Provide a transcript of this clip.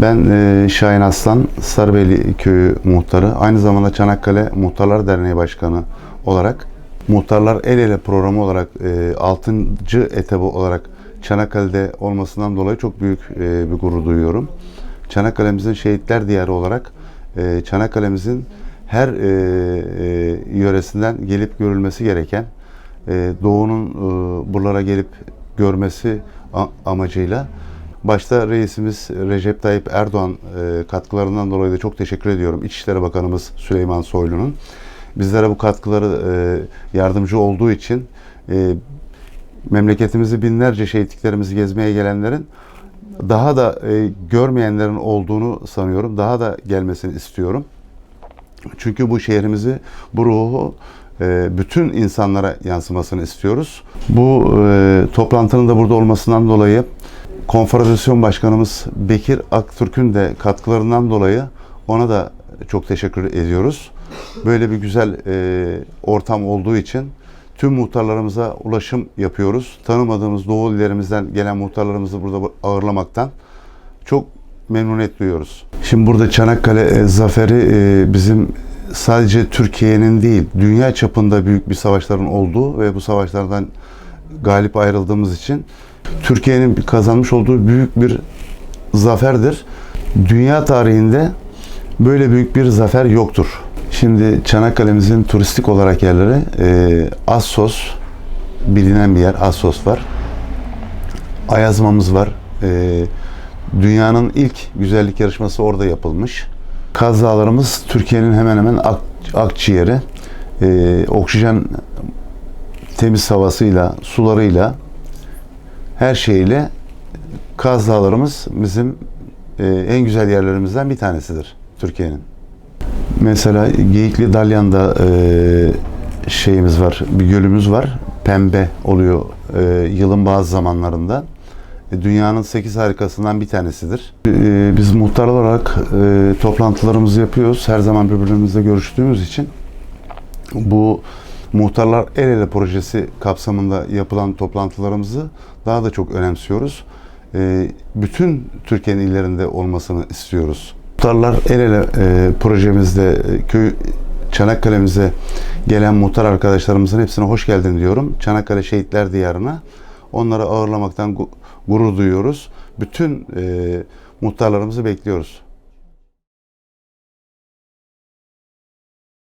Ben e, Şahin Aslan, Sarıbeyli Köyü muhtarı. Aynı zamanda Çanakkale Muhtarlar Derneği Başkanı olarak Muhtarlar El Ele programı olarak e, 6. etabı olarak Çanakkale'de olmasından dolayı çok büyük e, bir gurur duyuyorum. Çanakkale'mizin şehitler diyarı olarak e, Çanakkale'mizin her e, e, yöresinden gelip görülmesi gereken e, Doğu'nun e, buralara gelip görmesi amacıyla başta reisimiz Recep Tayyip Erdoğan e, katkılarından dolayı da çok teşekkür ediyorum. İçişleri Bakanımız Süleyman Soylu'nun bizlere bu katkıları e, yardımcı olduğu için e, memleketimizi binlerce şehitliklerimizi gezmeye gelenlerin daha da görmeyenlerin olduğunu sanıyorum. Daha da gelmesini istiyorum. Çünkü bu şehrimizi, bu ruhu bütün insanlara yansımasını istiyoruz. Bu toplantının da burada olmasından dolayı Konfederasyon Başkanımız Bekir Aktürk'ün de katkılarından dolayı ona da çok teşekkür ediyoruz. Böyle bir güzel e, ortam olduğu için tüm muhtarlarımıza ulaşım yapıyoruz. Tanımadığımız Doğu illerimizden gelen muhtarlarımızı burada ağırlamaktan çok memnuniyet duyuyoruz. Şimdi burada Çanakkale e, zaferi e, bizim sadece Türkiye'nin değil, dünya çapında büyük bir savaşların olduğu ve bu savaşlardan galip ayrıldığımız için Türkiye'nin kazanmış olduğu büyük bir zaferdir. Dünya tarihinde böyle büyük bir zafer yoktur. Şimdi Çanakkale'mizin turistik olarak yerleri e, Assos bilinen bir yer. Assos var. Ayazmamız var. E, dünyanın ilk güzellik yarışması orada yapılmış. Kaz Dağlarımız Türkiye'nin hemen hemen ak, akciğeri. E, oksijen temiz havasıyla, sularıyla, her şeyiyle Kaz Dağlarımız bizim e, en güzel yerlerimizden bir tanesidir Türkiye'nin. Mesela Geyikli Dalyan'da e, şeyimiz var, bir gölümüz var. Pembe oluyor e, yılın bazı zamanlarında. E, Dünyanın 8 harikasından bir tanesidir. E, Biz muhtar olarak e, toplantılarımızı yapıyoruz. Her zaman birbirimizle görüştüğümüz için bu Muhtarlar El Ele projesi kapsamında yapılan toplantılarımızı daha da çok önemsiyoruz. E, Bütün Türkiye'nin illerinde olmasını istiyoruz. Muhtarlar El Ele e, projemizde e, köy Çanakkale'mize gelen muhtar arkadaşlarımızın hepsine hoş geldin diyorum. Çanakkale Şehitler Diyarı'na. Onları ağırlamaktan gu- gurur duyuyoruz. Bütün e, muhtarlarımızı bekliyoruz.